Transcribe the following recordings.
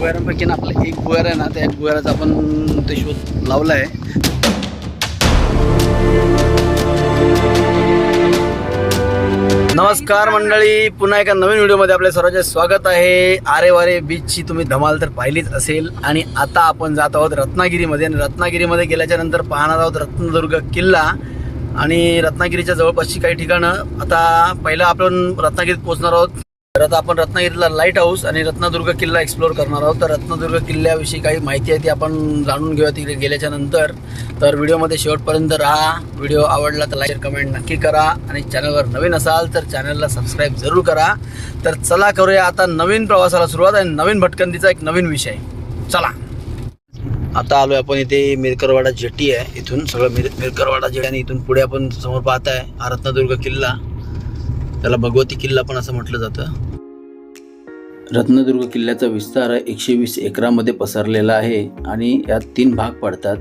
भुयारांपैकी ना आपलं एक भुयार आहे ना त्या भुयाराचा आपण ते शोध लावला आहे. नमस्कार मंडळी पुन्हा एका नवीन व्हिडिओमध्ये आपल्या सर्वांचे स्वागत आहे. आरे वारे बीचची तुम्ही धमाल तर पाहिलीच असेल. आणि आता आपण जात आहोत रत्नागिरीमध्ये. आणि रत्नागिरीमध्ये गेल्याच्यानंतर पाहणार आहोत रत्नदुर्ग किल्ला. आणि रत्नागिरीच्या जवळपासची काही ठिकाणं. आता पहिलं आपण रत्नागिरीत पोहोचणार आहोत. तर आता आपण रत्नागिरीला लाइट हाऊस आणि रत्नदुर्ग किल्ला एक्सप्लोर करणार आहोत. तर रत्नदुर्ग किल्ल्याविषयी काही माहिती आहे ती आपण जाणून घेऊया तिकडे गेल्याच्यानंतर. तर व्हिडिओमध्ये शेवटपर्यंत राहा. व्हिडिओ आवडला तर लाईक कमेंट नक्की करा. आणि चॅनलवर नवीन असाल तर चॅनलला सबस्क्राईब जरूर करा. तर चला करूया आता नवीन प्रवासाला सुरुवात आणि नवीन भटकंतीचा एक नवीन विषय. चला. आता आलोय आपण इथे मिरकरवाडा जेटी आहे इथून. सगळं मिर मिरकरवाडा जेटी आणि इथून पुढे आपण समोर पाहताय हा रत्नदुर्ग किल्ला. त्याला भगवती किल्ला पण असं म्हटलं जातं. रत्नदुर्ग किल्ल्याचा विस्तार एकशे वीस एकरामध्ये पसरलेला आहे आणि यात तीन भाग पडतात.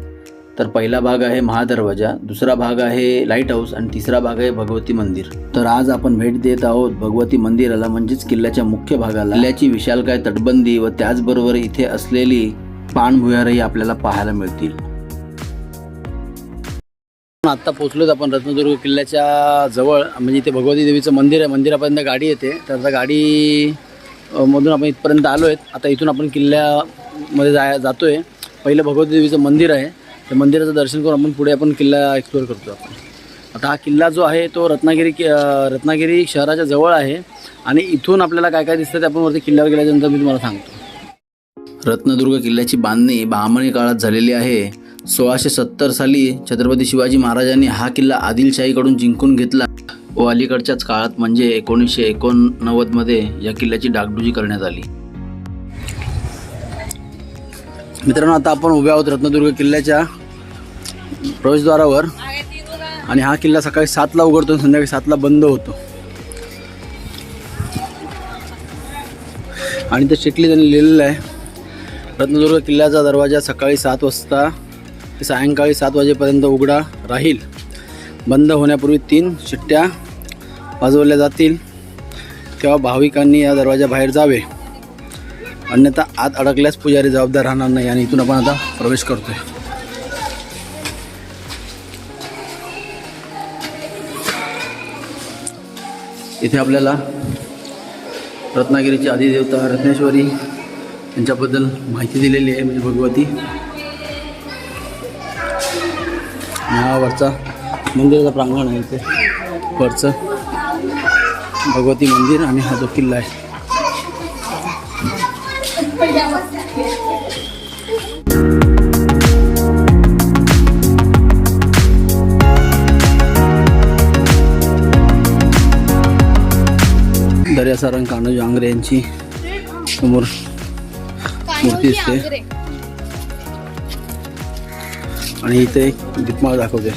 तर पहिला भाग आहे महादरवाजा दुसरा भाग आहे लाइट हाऊस आणि तिसरा भाग आहे भगवती मंदिर. तर आज आपण भेट देत आहोत भगवती मंदिराला म्हणजेच किल्ल्याच्या मुख्य भागाला. किल्ल्याची विशालकाय तटबंदी व त्याचबरोबर इथे असलेली पाणभुयारही आपल्याला पाहायला मिळतील. आत्ता पोहोचलोच आपण रत्नदुर्ग किल्ल्याच्या जवळ म्हणजे इथे भगवती देवीचं मंदिर आहे मंदिरापर्यंत गाडी येते. तर आता गाडी मधून आपण इथपर्यंत आलो आहेत आता इथून आपण किल्ल्यामध्ये जाय जातो आहे पहिलं भगवती देवीचं मंदिर आहे. त्या मंदिराचं दर्शन करून आपण पुढे आपण किल्ला एक्सप्लोअर करतो आपण. आता हा किल्ला जो आहे तो रत्नागिरी कि- रत्नागिरी शहराच्या जवळ आहे आणि इथून आपल्याला काय काय दिसतं ते आपण वरती किल्ल्यावर गेल्यानंतर मी तुम्हाला सांगतो. रत्नदुर्ग किल्ल्याची बांधणी बहामणी काळात झालेली आहे. सोळाशे सत्तर साली छत्रपती शिवाजी महाराजांनी हा किल्ला आदिलशाहीकडून जिंकून घेतला. व अलीकडच्याच काळात म्हणजे एकोणीसशे एकोणनव्वदमध्ये या किल्ल्याची डागडुजी करण्यात आली. मित्रांनो आता आपण उभे आहोत रत्नदुर्ग किल्ल्याच्या प्रवेशद्वारावर आणि हा किल्ला सकाळी सातला उघडतो आणि संध्याकाळी सातला बंद होतो. आणि ते शिकली त्यांनी लिहिलेलं आहे रत्नदुर्ग किल्ल्याचा दरवाजा सकाळी सात वाजता ते सायंकाळी सात वाजेपर्यंत उघडा राहील. बंद होण्यापूर्वी तीन शिट्ट्या वाजवल्या जातील तेव्हा भाविकांनी या दरवाजाबाहेर जावे. अन्यथा आत अडकल्यास पुजारी जबाबदार राहणार नाही आणि इथून आपण आता प्रवेश करतोय. इथे आपल्याला रत्नागिरीची आदिदेवता रत्नेश्वरी यांच्याबद्दल माहिती दिलेली आहे म्हणजे भगवती. हा वरचा मंदिराचं प्रांगण आहे इथे वरचं. भगवती मंदिर आणि हा जो किल्ला आहे. दर्यासारंग कान्होजी आंग्रे यांची समोर मूर्ती दिसते आणि इथे एक दीपमाळ दाखवते.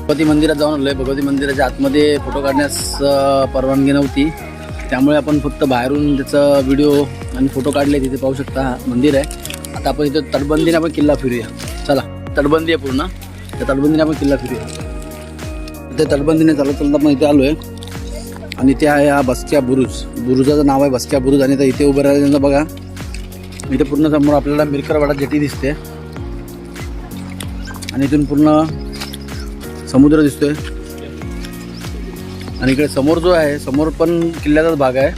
भगवती मंदिरात जाऊन आलोय. भगवती मंदिराच्या आतमध्ये फोटो काढण्यास परवानगी नव्हती. त्यामुळे आपण फक्त बाहेरून त्याचा व्हिडिओ आणि फोटो काढले तिथे पाहू शकता मंदिर आहे. आता आपण इथे तटबंदीने आपण किल्ला फिरूया. चला तटबंदी आहे पूर्ण. त्या तटबंदीने आपण किल्ला फिरूया. इथे तटबंदीने चालत चालत आपण इथे आलो आहे आणि इथे आहे हा बसक्या बुरुज. बुरुजाचं नाव आहे बसक्या बुरुज आणि इथे उभं राहिल्यानंतर बघा. इथे पूर्ण समोर आपल्याला मिरकरवाडा जेटी दिसते. आणि इथून पूर्ण समुद्र दिसतोय. आणि इकडे समोर जो आहे समोर पण किल्ल्याचाच भाग आहे.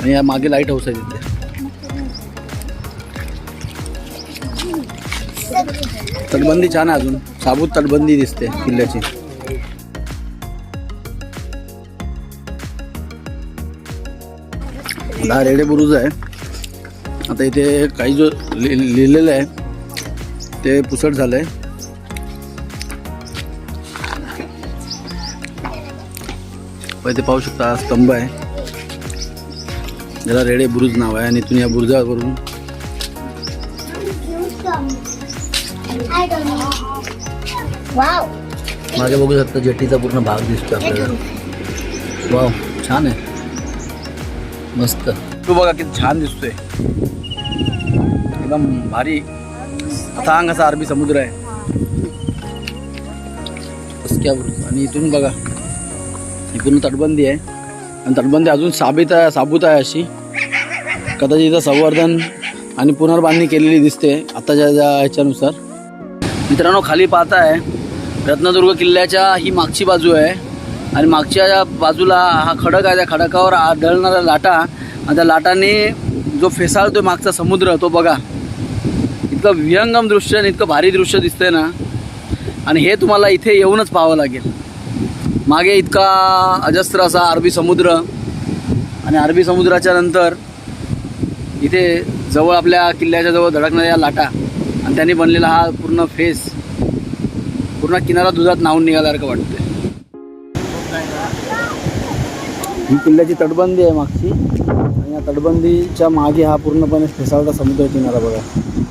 आणि या मागे लाइट हाऊस आहे तिथे. तटबंदी छान आहे अजून. साबूत तटबंदी दिसते किल्ल्याची. दहा रेडे बुरुज आहे. आता इथे काही जो लिहिलेलं आहे ते पुसट झालं आहे इथे पाहू शकता हा स्तंभ आहे. याला रेडे बुरुज नाव आहे आणि इथून या बुरुजावरून मागे बघू शकता जेटीचा पूर्ण भाग दिसतो आपल्याला. वाव छान आहे. मस्त. तू बघा किती छान दिसतोय. एकदम भारी. अथांग असा अरबी समुद्र आहे. आणि इथून बघा. इथून तटबंदी आहे. आणि तटबंदी अजून साबित आहे साबूत आहे अशी. कदाचित इथं संवर्धन आणि पुनर्बांधणी केलेली दिसते आताच्या ह्याच्यानुसार. मित्रांनो खाली पाहताय रत्नदुर्ग किल्ल्याच्या ही मागची बाजू आहे. आणि मागच्या बाजूला हा खडक आहे त्या खडकावर आढळणारा लाटा. आणि त्या लाटाने जो फेसाळतो मागचा समुद्र तो बघा. इतकं विहंगम दृश्य आणि इतकं भारी दृश्य दिसतंय ना. आणि हे तुम्हाला इथे येऊनच पाहावं लागेल. मागे इतका अजस्त्र असा अरबी समुद्र आणि अरबी समुद्राच्या नंतर इथे जवळ आपल्या किल्ल्याच्या जवळ धडकणाऱ्या लाटा आणि त्यांनी बनलेला हा पूर्ण फेस पूर्ण किनारा दुधात नाहून निघाल्यासारखं वाटतंय. ही किल्ल्याची तटबंदी आहे मागची. आणि या तटबंदीच्या मागे हा पूर्णपणे फेसाळता समुद्र किनारा बघा.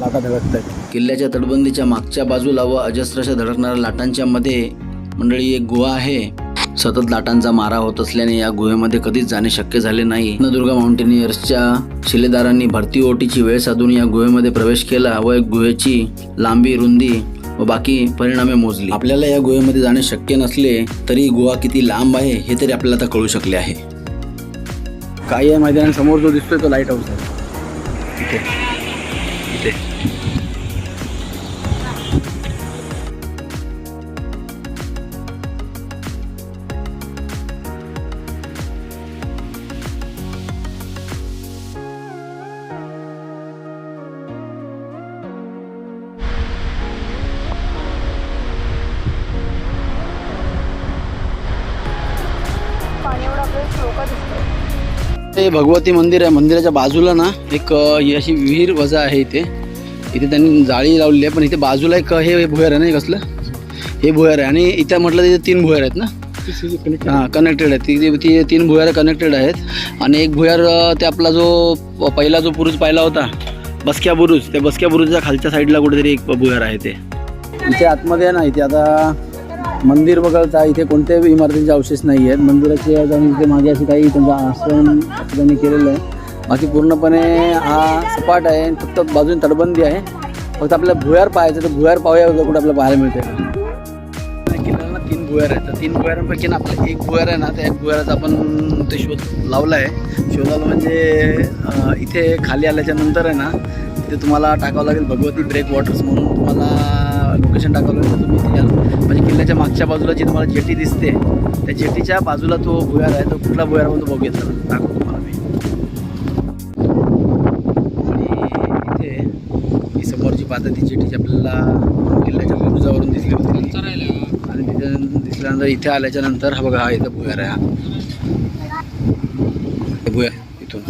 लाटा धडकत आहेत किल्ल्याच्या तटबंदीच्या मागच्या बाजूला व अजस्त्रशा धडकणाऱ्या लाटांच्या मध्ये मंडळी एक गुहा आहे. सतत लाटांचा मारा होत असल्याने या गुहेमध्ये कधीच जाणे शक्य झाले नाही. नदुर्गा माउंटेनियर्सच्या शिलेदारांनी भरती ओटीची वेळ साधून या गुहेमध्ये प्रवेश केला व एक गुहेची लांबी रुंदी व बाकी परिणामे मोजली. आपल्याला या गुहेमध्ये जाणे शक्य नसले तरी गुहा किती लांब आहे हे तरी आपल्याला आता कळू शकले आहे. काही आहे मैदाना समोर जो दिसतोय तो लाइट हाऊस आहे. इथे. इथे. हे भगवती मंदिर आहे. मंदिराच्या बाजूला ना एक अशी विहीर वजा आहे इथे. इथे त्यांनी जाळी लावलेली आहे. पण इथे बाजूला एक हे भुयार आहे ना कसलं? हे भुयार आहे. आणि इथे म्हटलं तिथे तीन भुयार आहेत ना? हां कनेक्टेड आहेत. ती ती तीन भुयार कनेक्टेड आहेत. आणि एक भुयार ते आपला जो पहिला जो बुरुज पाहिला होता बसक्या बुरुज त्या बसक्या बुरुजच्या खालच्या साईडला कुठेतरी एक भुयार आहे ते. इथे आतमध्ये आहे ना इथे आता मंदिर वगळता इथे कोणत्याही इमारतींचे अवशेष नाही आहेत. मंदिराचे जाऊन इथे मागे असे काही त्यांचा आश्रम त्यांनी केलेलं आहे. बाकी पूर्णपणे हा सपाट आहे फक्त बाजून तटबंदी आहे. फक्त आपल्याला भुयार पाहायचं तर भुयार पाहूया कुठं आपल्याला पाहायला मिळते किल्ल्याला तीन भुयार आहेत. तर तीन भुयारांपैकी ना आपलं एक भुयार आहे ना त्या एक भुयाराचा आपण ते शोध लावला आहे शोधाला म्हणजे इथे खाली आल्याच्यानंतर आहे ना तिथे तुम्हाला टाकावं लागेल भगवती ब्रेक वॉटर्स म्हणून. तुम्हाला लोकेशन टाकावं लागेल तर तुम्ही तिथे म्हणजे किल्ल्याच्या मागच्या बाजूला जी तुम्हाला जेटी दिसते त्या जेटीच्या बाजूला तो भुयार आहे तो कुठला भुयार म्हणून बघूया दाखवतो तुम्हाला मी. आणि इथे ही समोरची पाहता ती जेटीची आपल्याला किल्ल्याच्या बुरुजावरून दिसली होती. आणि तिथे दिसल्यानंतर इथे आल्याच्यानंतर हा बघा हा इथं भुयार आहे हा. भुयार इथून.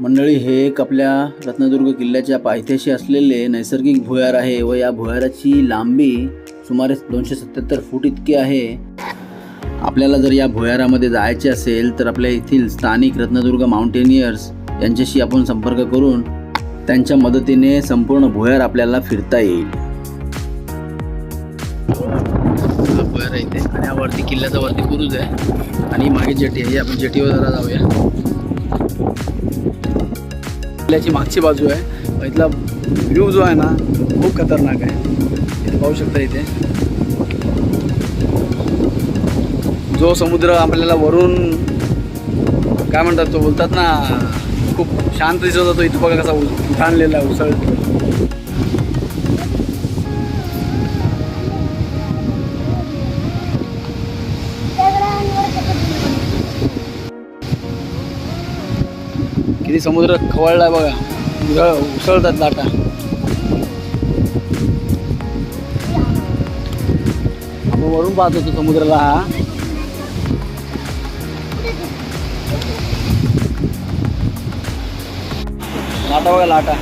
मंडळी हे एक आपल्या रत्नदुर्ग किल्ल्याच्या पायथ्याशी असलेले नैसर्गिक भुयार आहे व या भुयाराची लांबी सुमारे दोनशे सत्याहत्तर फूट इतकी आहे. आपल्याला जर या भुयारामध्ये जायचे असेल तर आपल्या येथील स्थानिक रत्नदुर्ग माउंटेनियर्स यांच्याशी आपण संपर्क करून त्यांच्या मदतीने संपूर्ण भुयार आपल्याला फिरता येईल. भुयार आहे इथे आणि हा वरती किल्ल्याचा वरती बुरुज आहे. आणि मागे जेटी आहे आपण जेटीवर जरा जाऊया. किल्ल्याची मागची बाजू आहे. इथला व्ह्यू जो आहे ना खूप खतरनाक आहे. इथे पाहू शकता इथे. जो समुद्र आपल्याला वरून काय म्हणतात तो बोलतात ना खूप शांत दिसत होता तो बघा कसा उ- उठाणलेला आहे, उसळ. किती समुद्र खवळला बघा. उसळ उसळतात लाटा. आपण वरून पाहत होतो समुद्राला हा. लाटा बघा लाटा.